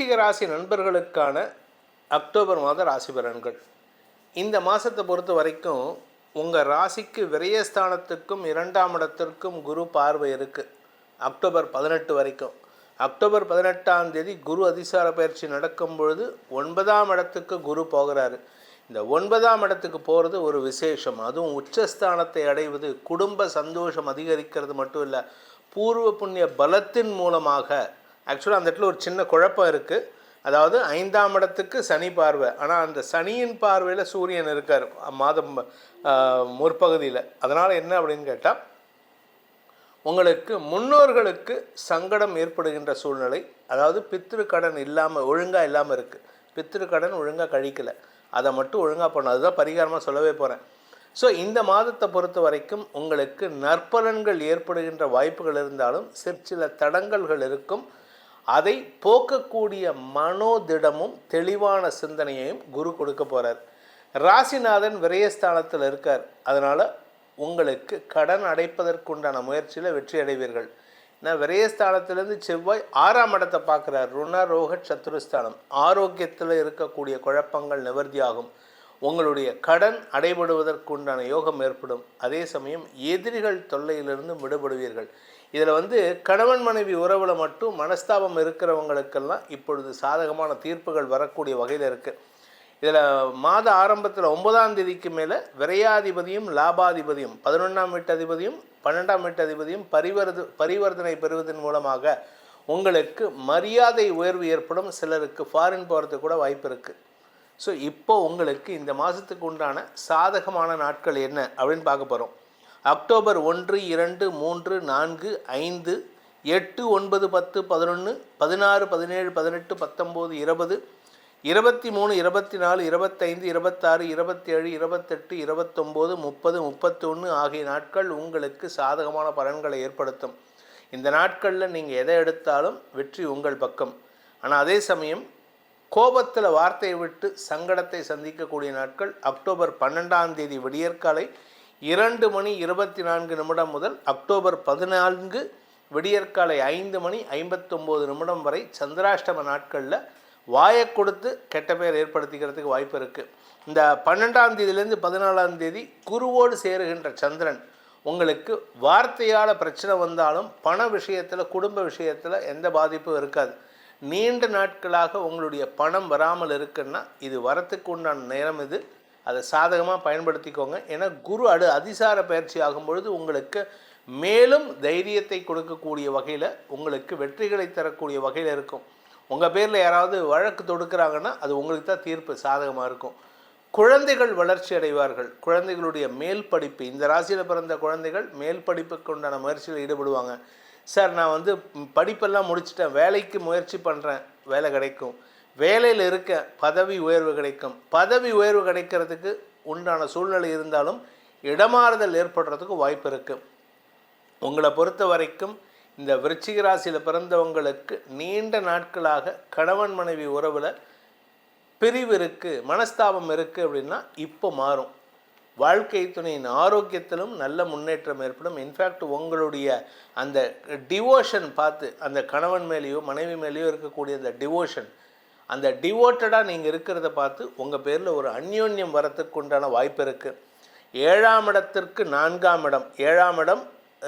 விருச்சிக ராசி நண்பர்களுக்கான அக்டோபர் மாத ராசி பலன்கள். இந்த மாதத்தை பொறுத்த வரைக்கும் உங்கள் ராசிக்கு விரயஸ்தானத்துக்கும் இரண்டாம் இடத்திற்கும் குரு பார்வை இருக்குது அக்டோபர் பதினெட்டு வரைக்கும். அக்டோபர் பதினெட்டாம் தேதி குரு அதிசார பயிற்சி நடக்கும் பொழுது ஒன்பதாம் இடத்துக்கு குரு போகிறாரு. இந்த ஒன்பதாம் இடத்துக்கு போகிறது ஒரு விசேஷம். அதுவும் உச்சஸ்தானத்தை அடைவது குடும்ப சந்தோஷம் அதிகரிக்கிறது மட்டும் இல்லை பூர்வ புண்ணிய பலத்தின் மூலமாக ஆக்சுவலாக அந்த இடத்துல ஒரு சின்ன குழப்பம் இருக்குது அதாவது ஐந்தாம் இடத்துக்கு சனி பார்வை. ஆனால் அந்த சனியின் பார்வையில் சூரியன் இருக்கார் மாதம் முற்பகுதியில். அதனால் என்ன அப்படின்னு கேட்டால் உங்களுக்கு முன்னோர்களுக்கு சங்கடம் ஏற்படுகின்ற சூழ்நிலை அதாவது பித்திருக்கடன் இல்லாமல் ஒழுங்காக இல்லாமல் இருக்குது பித்திருக்கடன் கடன் ஒழுங்காக கழிக்கலை. அதை மட்டும் ஒழுங்காக பண்ண அதுதான் பரிகாரமாக சொல்லவே போகிறேன் ஸோ இந்த மாதத்தை பொறுத்த வரைக்கும் உங்களுக்கு நற்பலன்கள் ஏற்படுகின்ற வாய்ப்புகள் இருந்தாலும் சிற்சில தடங்கல்கள் இருக்கும். அதை போக்கக்கூடிய மனோதிடமும் தெளிவான சிந்தனையையும் குரு கொடுக்க போகிறார் ராசிநாதன் விரயஸ்தானத்தில் இருக்கார். அதனால் உங்களுக்கு கடன் அடைப்பதற்குண்டான முயற்சியில் வெற்றி அடைவீர்கள். நான் விரயஸ்தானத்திலேருந்து செவ்வாய் ஆறாம் இடத்தை பார்க்குறார். ருண ரோக சத்துருஸ்தானம். ஆரோக்கியத்தில் இருக்கக்கூடிய குழப்பங்கள் நிவர்த்தியாகும். உங்களுடைய கடன் அடைபடுவதற்குண்டான யோகம் ஏற்படும். அதே சமயம் எதிரிகள் தொல்லையிலிருந்து விடுபடுவீர்கள். இதில் வந்து கணவன் மனைவி உறவில் மட்டும் மனஸ்தாபம் இருக்கிறவங்களுக்கெல்லாம் இப்பொழுது சாதகமான தீர்ப்புகள் வரக்கூடிய வகையில் இருக்குது இதில் மாத ஆரம்பத்தில் ஒன்பதாம் தேதிக்கு மேலே விரையாதிபதியும் லாபாதிபதியும் பதினொன்றாம் வீட்டு அதிபதியும் பன்னெண்டாம் வீட்டு அதிபதியும் பரிவர்து பரிவர்த்தனை பெறுவதன் மூலமாக உங்களுக்கு மரியாதை உயர்வு ஏற்படும். சிலருக்கு ஃபாரின் போகிறதுக்கு கூட வாய்ப்பு இருக்குது ஸோ இப்போ உங்களுக்கு இந்த மாதத்துக்கு உண்டான சாதகமான நாட்கள் என்ன அப்படின்னு பார்க்க போகிறோம் அக்டோபர் ஒன்று இரண்டு மூன்று நான்கு ஐந்து எட்டு ஒன்பது பத்து பதினொன்று பதினாறு பதினேழு பதினெட்டு பத்தொம்போது இருபது இருபத்தி மூணு இருபத்தி நாலு இருபத்தைந்து இருபத்தாறு இருபத்தேழு இருபத்தெட்டு இருபத்தொம்போது முப்பது முப்பத்தொன்று ஆகிய நாட்கள் உங்களுக்கு சாதகமான பலன்களை ஏற்படுத்தும். இந்த நாட்களில் நீங்கள் எதை எடுத்தாலும் வெற்றி உங்கள் பக்கம். ஆனால் அதே சமயம் கோபத்தில் வார்த்தையை விட்டு சங்கடத்தை சந்திக்கக்கூடிய நாட்கள் அக்டோபர் பன்னெண்டாம் தேதி விடியற்காலை இரண்டு மணி இருபத்தி நான்கு நிமிடம் முதல் அக்டோபர் பதினான்கு விடியற்காலை ஐந்து மணி ஐம்பத்தொம்போது நிமிடம் வரை சந்திராஷ்டம நாட்களில் வாயை கொடுத்து கெட்ட பெயர் ஏற்படுத்திக்கிறதுக்கு வாய்ப்பு இருக்குது இந்த பன்னெண்டாம் தேதியிலேருந்து பதினாலாம் தேதி குருவோடு சேருகின்ற சந்திரன் உங்களுக்கு வார்த்தையால் பிரச்சனை வந்தாலும் பண விஷயத்தில் குடும்ப விஷயத்தில் எந்த பாதிப்பும் இருக்காது. நீண்ட நாட்களாக உங்களுடைய பணம் வராமல் இருக்குன்னா இது வரத்துக்கு உண்டான நேரம் இது. அதை சாதகமாக பயன்படுத்திக்கோங்க. ஏன்னா குரு அடு அதிசார பயிற்சி ஆகும் பொழுது உங்களுக்கு மேலும் தைரியத்தை கொடுக்கக்கூடிய வகையில் உங்களுக்கு வெற்றிகளை தரக்கூடிய வகையில் இருக்கும். உங்கள் பேரில் யாராவது வழக்கு தொடுக்கிறாங்கன்னா அது உங்களுக்கு தான் தீர்ப்பு சாதகமாக இருக்கும். குழந்தைகள் வளர்ச்சி அடைவார்கள். குழந்தைகளுடைய மேல் படிப்பு இந்த ராசியில் பிறந்த குழந்தைகள் மேல் படிப்புக்கு உண்டான முயற்சியில் ஈடுபடுவாங்க. சார் நான் வந்து படிப்பெல்லாம் முடிச்சிட்டேன். வேலைக்கு முயற்சி பண்ணுறேன் வேலை கிடைக்கும். வேலையில் இருக்க பதவி உயர்வு கிடைக்கும். பதவி உயர்வு கிடைக்கிறதுக்கு உண்டான சூழ்நிலை இருந்தாலும் இடமாறுதல் ஏற்படுறதுக்கு வாய்ப்பு இருக்குது உங்களை பொறுத்த வரைக்கும் இந்த விருச்சிக ராசியில் பிறந்தவங்களுக்கு நீண்ட நாட்களாக கணவன் மனைவி உறவில் பிரிவு இருக்குது மனஸ்தாபம் இருக்குது அப்படின்னா இப்போ மாறும். வாழ்க்கை துணையின் ஆரோக்கியத்திலும் நல்ல முன்னேற்றம் ஏற்படும். இன்ஃபேக்ட் உங்களுடைய அந்த டிவோஷன் பார்த்து அந்த கணவன் மேலேயோ மனைவி மேலேயோ இருக்கக்கூடிய அந்த டிவோஷன் அந்த டிவோட்டடாக நீங்கள் இருக்கிறத பார்த்து உங்கள் பேரில் ஒரு அந்யோன்யம் வரத்துக்கு உண்டான வாய்ப்பு இருக்குது ஏழாம் இடத்திற்கு நான்காம் இடம். ஏழாம் இடம்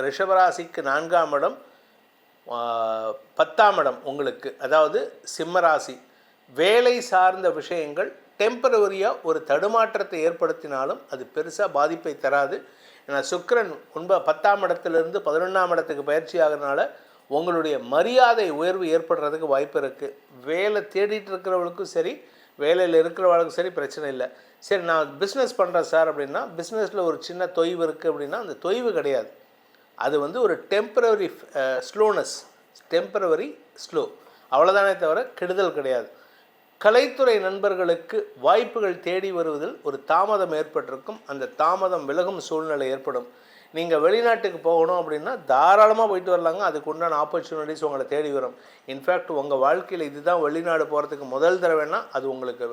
ரிஷபராசிக்கு நான்காம் இடம் பத்தாம் இடம் உங்களுக்கு. அதாவது சிம்மராசி. வேலை சார்ந்த விஷயங்கள் டெம்பரவரியாக ஒரு தடுமாற்றத்தை ஏற்படுத்தினாலும் அது பெருசாக பாதிப்பை தராது. ஏன்னா சுக்கரன் ஒன்ப பத்தாம் இடத்துலேருந்து பதினொன்றாம் இடத்துக்கு பயிற்சி ஆகிறதுனால உங்களுடைய மரியாதை உயர்வு ஏற்படுறதுக்கு வாய்ப்பு இருக்குது வேலை தேடிட்டு இருக்கிறவங்களுக்கும் சரி வேலையில் இருக்கிறவங்களுக்கும் சரி பிரச்சனை இல்லை. சரி நான் பிஸ்னஸ் பண்ணுறேன் சார் அப்படின்னா பிஸ்னஸில் ஒரு சின்ன தொய்வு இருக்குது அப்படின்னா அந்த தொய்வு கிடையாது. அது வந்து ஒரு டெம்பரவரி ஸ்லோனஸ் டெம்பரவரி ஸ்லோ அவ்வளோதானே தவிர கெடுதல் கிடையாது. கலைத்துறை நண்பர்களுக்கு வாய்ப்புகள் தேடி வருவதில் ஒரு தாமதம் ஏற்பட்டிருக்கும். அந்த தாமதம் விலகும் சூழ்நிலை ஏற்படும். நீங்கள் வெளிநாட்டுக்கு போகணும் அப்படின்னா தாராளமாக போயிட்டு வரலாங்க. அதுக்கு உண்டான ஆப்பர்ச்சுனிட்டிஸ் உங்களை தேடி வரும். இன்ஃபேக்ட் உங்கள் வாழ்க்கையில் இதுதான் வெளிநாடு போகிறதுக்கு முதல் தடவைன்னா அது உங்களுக்கு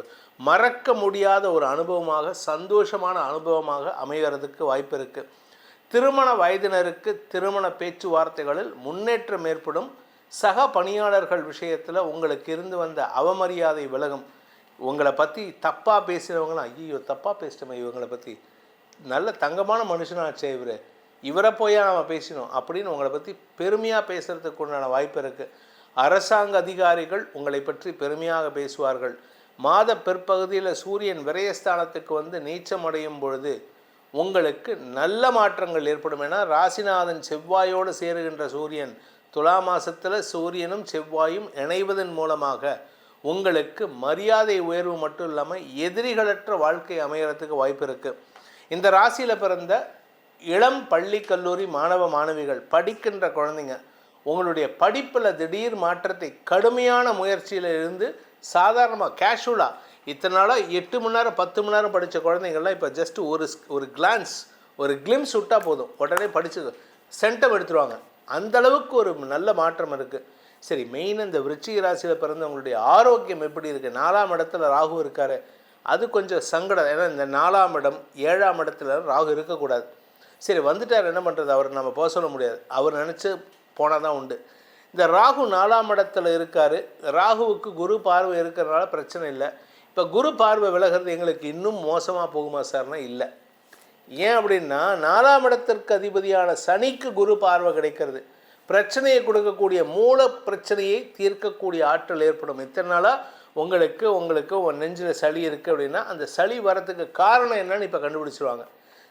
மறக்க முடியாத ஒரு அனுபவமாக சந்தோஷமான அனுபவமாக அமைகிறதுக்கு வாய்ப்பு இருக்குது திருமண வயதினருக்கு திருமண பேச்சுவார்த்தைகளில் முன்னேற்றம் ஏற்படும். சக பணியாளர்கள் விஷயத்தில் உங்களுக்கு இருந்து வந்த அவமரியாதை விலகும். உங்களை பற்றி தப்பாக பேசுகிறவங்களாம் ஐயோ தப்பாக பேசிட்டோமே இவங்களை பற்றி நல்ல தங்கமான மனுஷனாச்சே இவர். இவரை போயா நம்ம பேசினோம். அப்படின்னு உங்களை பற்றி பெருமையாக பேசுகிறதுக்கு உண்டான வாய்ப்பு இருக்குது அரசாங்க அதிகாரிகள் உங்களை பற்றி பெருமையாக பேசுவார்கள். மாத பிற்பகுதியில் சூரியன் விரயஸ்தானத்துக்கு வந்து நீச்சம் அடையும் பொழுது உங்களுக்கு நல்ல மாற்றங்கள் ஏற்படும். என ராசிநாதன் செவ்வாயோடு சேருகின்ற சூரியன் துலா மாசத்தில் சூரியனும் செவ்வாயும் இணைவதன் மூலமாக உங்களுக்கு மரியாதை உயர்வு மட்டும் இல்லாமல் எதிரிகளற்ற வாழ்க்கை அமையறதுக்கு வாய்ப்பு இருக்குது இந்த ராசியில் பிறந்த இளம் பள்ளி கல்லூரி மாணவ மாணவிகள் படிக்கின்ற குழந்தைங்க உங்களுடைய படிப்பில் திடீர் மாற்றத்தை கடுமையான முயற்சியில் இருந்து சாதாரணமாக கேஷுவலாக இத்தனை நாளாக எட்டு மணி நேரம் பத்து மணி நேரம் படித்த குழந்தைங்கள்லாம் இப்போ ஜஸ்ட் ஒரு ஒரு கிளான்ஸ் ஒரு கிளிம்ஸ் விட்டால் போதும். உடனே படிச்சு சென்டம் எடுத்துருவாங்க. அந்த அளவுக்கு ஒரு நல்ல மாற்றம் இருக்குது சரி மெயின் இந்த விருச்சிக ராசியில் பிறந்தவங்களுடைய ஆரோக்கியம் எப்படி இருக்குது நாலாம் இடத்துல ராகு இருக்காரு. அது கொஞ்சம் சங்கடம். ஏன்னா இந்த நாலாம் இடம் ஏழாம் இடத்துல ராகு இருக்கக்கூடாது. சரி வந்துட்டார் என்ன பண்ணுறது அவர் நம்ம போக சொல்ல முடியாது. அவர் நினச்சி போனால் தான் உண்டு. இந்த ராகு நாலாம் இடத்துல இருக்கார். ராகுவுக்கு குரு பார்வை இருக்கிறதுனால பிரச்சனை இல்லை. இப்போ குரு பார்வை விலகிறது எங்களுக்கு இன்னும் மோசமாக போகுமா சார்னா இல்லை. ஏன் அப்படின்னா நாலாம் இடத்திற்கு அதிபதியான சனிக்கு குரு பார்வை கிடைக்கிறது. பிரச்சனையை கொடுக்கக்கூடிய மூல பிரச்சனையை தீர்க்கக்கூடிய ஆற்றல் ஏற்படும். இத்தனை நாளாக உங்களுக்கு உங்களுக்கு உங்கள் நெஞ்சில் சளி இருக்குது அப்படின்னா அந்த சளி வரத்துக்கு காரணம் என்னன்னு இப்போ கண்டுபிடிச்சிருவாங்க.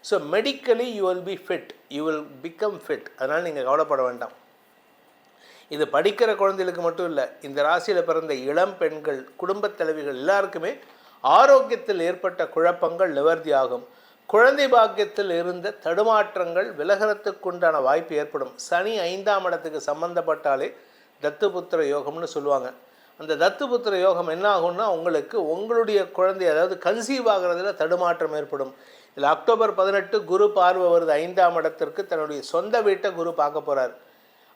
So medically you will be fit you will become fit அதனால் நீங்கள் கவலைப்பட வேண்டாம். இது படிக்கிற குழந்தைகளுக்கு மட்டும் இல்லை இந்த ராசியில் பிறந்த இளம் பெண்கள் குடும்பத் தலைவிகள் எல்லாருக்குமே ஆரோக்கியத்தில் ஏற்பட்ட குழப்பங்கள் நிவர்த்தி ஆகும். குழந்தை பாக்கியத்தில் இருந்த தடுமாற்றங்கள் விலகிறத்துக்குண்டான வாய்ப்பு ஏற்படும். சனி ஐந்தாம் இடத்துக்கு சம்பந்தப்பட்டாலே தத்துபுத்திர யோகம்னு சொல்லுவாங்க. அந்த தத்துபுத்திர யோகம் என்ன ஆகும்னா உங்களுக்கு உங்களுடைய குழந்தை அதாவது கன்சீவ் ஆகிறதுல தடுமாற்றம் ஏற்படும். இதில் அக்டோபர் பதினெட்டு குரு பார்வை வருது ஐந்தாம் இடத்திற்கு தன்னுடைய சொந்த வீட்டை குரு பார்க்க போகிறார்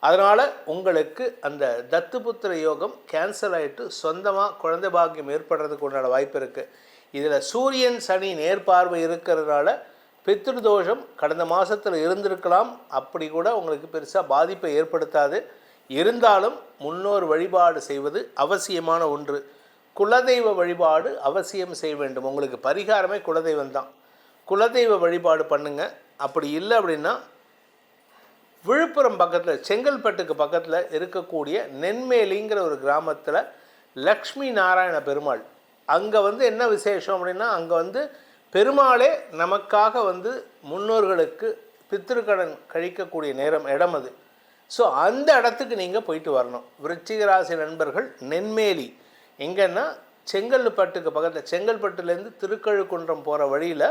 அதனால் உங்களுக்கு அந்த தத்துபுத்திர யோகம் கேன்சல் ஆகிட்டு சொந்தமாக குழந்தை பாக்கியம் ஏற்படுறதுக்கு உண்டான வாய்ப்பு இருக்குது இதில் சூரியன் சனி நேர்பார்வை இருக்கிறதுனால பித்ருதோஷம் கடந்த மாதத்தில் இருந்திருக்கலாம். அப்படி கூட உங்களுக்கு பெருசாக பாதிப்பை ஏற்படுத்தாது. இருந்தாலும் முன்னோர் வழிபாடு செய்வது அவசியமான ஒன்று. குலதெய்வ வழிபாடு அவசியம் செய்ய வேண்டும். உங்களுக்கு பரிகாரமே குலதெய்வம் தான். குலதெய்வ வழிபாடு பண்ணுங்க. அப்படி இல்லை அப்படின்னா விழுப்புரம் பக்கத்தில் செங்கல்பட்டுக்கு பக்கத்தில் இருக்கக்கூடிய நென்மேலிங்கிற ஒரு கிராமத்தில் லக்ஷ்மி நாராயண பெருமாள். அங்கே வந்து என்ன விசேஷம் அப்படின்னா அங்கே வந்து பெருமாளே நமக்காக வந்து முன்னோர்களுக்கு பித்திருக்கடன் கழிக்கக்கூடிய நேரம் இடம் அது. ஸோ அந்த இடத்துக்கு நீங்கள் போயிட்டு வரணும். விருச்சிக ராசி நண்பர்கள் நென்மேலி. எங்கன்னா செங்கல்பட்டுக்கு பக்கத்தில் செங்கல்பட்டுலேருந்து திருக்கழுக்குன்றம் போகிற வழியில்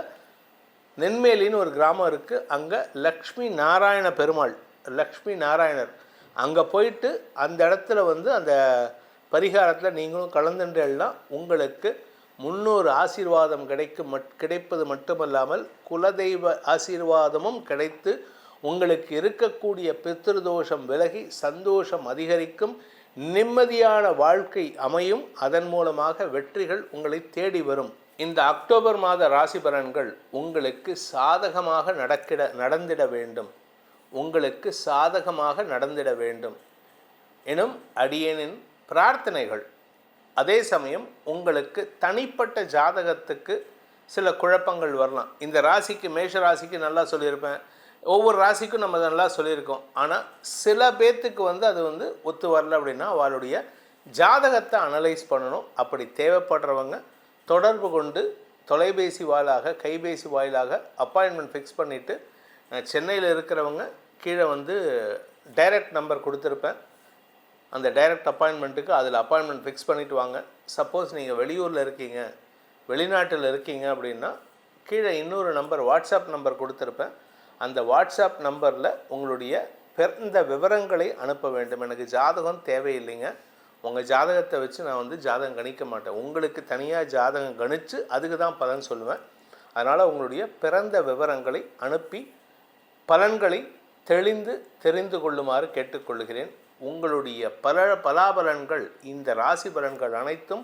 நென்மேலின்னு ஒரு கிராமம் இருக்குது அங்கே லக்ஷ்மி நாராயண பெருமாள் லக்ஷ்மி நாராயணர். அங்கே போயிட்டு அந்த இடத்துல வந்து அந்த பரிகாரத்தில் நீங்களும் கலந்துட்டேன்னா உங்களுக்கு முன்னூறு ஆசீர்வாதம் கிடைக்கும். மட் கிடைப்பது மட்டுமல்லாமல் குலதெய்வ ஆசீர்வாதமும் கிடைத்து உங்களுக்கு இருக்கக்கூடிய பித்திருதோஷம் விலகி சந்தோஷம் அதிகரிக்கும் நிம்மதியான வாழ்க்கை அமையும். அதன் மூலமாக வெற்றிகள் உங்களை தேடி வரும். இந்த அக்டோபர் மாத ராசி பலன்கள் உங்களுக்கு சாதகமாக நடக்கிட நடந்திட வேண்டும். உங்களுக்கு சாதகமாக நடந்திட வேண்டும். எனும் அடியேனின் பிரார்த்தனைகள். அதே சமயம் உங்களுக்கு தனிப்பட்ட ஜாதகத்துக்கு சில குழப்பங்கள் வரலாம். இந்த ராசிக்கு மேஷ ராசிக்கு நல்லா சொல்லியிருப்பேன். ஒவ்வொரு ராசிக்கும் நம்ம நல்லா சொல்லியிருக்கோம். ஆனால் சில பேர்த்துக்கு வந்து அது வந்து ஒத்து வரல அப்படின்னா அவளுடைய ஜாதகத்தை அனலைஸ் பண்ணணும். அப்படி தேவைப்படுறவங்க தொடர்பு கொண்டு தொலைபேசி வாயிலாக கைபேசி வாயிலாக அப்பாயின்மெண்ட் ஃபிக்ஸ் பண்ணிவிட்டு சென்னையில் இருக்கிறவங்க கீழே வந்து டைரக்ட் நம்பர் கொடுத்துருப்பேன். அந்த டைரக்ட் அப்பாயின்மெண்ட்டுக்கு அதில் அப்பாயின்மெண்ட் ஃபிக்ஸ் பண்ணிவிட்டு வாங்க. சப்போஸ் நீங்கள் வெளியூரில் இருக்கீங்க வெளிநாட்டில் இருக்கீங்க அப்படின்னா கீழே இன்னொரு நம்பர் வாட்ஸ்அப் நம்பர் கொடுத்துருப்பேன். அந்த வாட்ஸ்அப் நம்பரில் உங்களுடைய பிறந்த விவரங்களை அனுப்ப வேண்டும். எனக்கு ஜாதகம் தேவையில்லைங்க. உங்கள் ஜாதகத்தை வச்சு நான் வந்து ஜாதகம் கணிக்க மாட்டேன். உங்களுக்கு தனியாக ஜாதகம் கணித்து அதுக்கு தான் பலன் சொல்லுவேன். அதனால் உங்களுடைய பிறந்த விவரங்களை அனுப்பி பலன்களை தெளிந்து தெரிந்து கொள்ளுமாறு கேட்டுக்கொள்கிறேன். உங்களுடைய பல பலாபலன்கள் இந்த ராசி பலன்கள் அனைத்தும்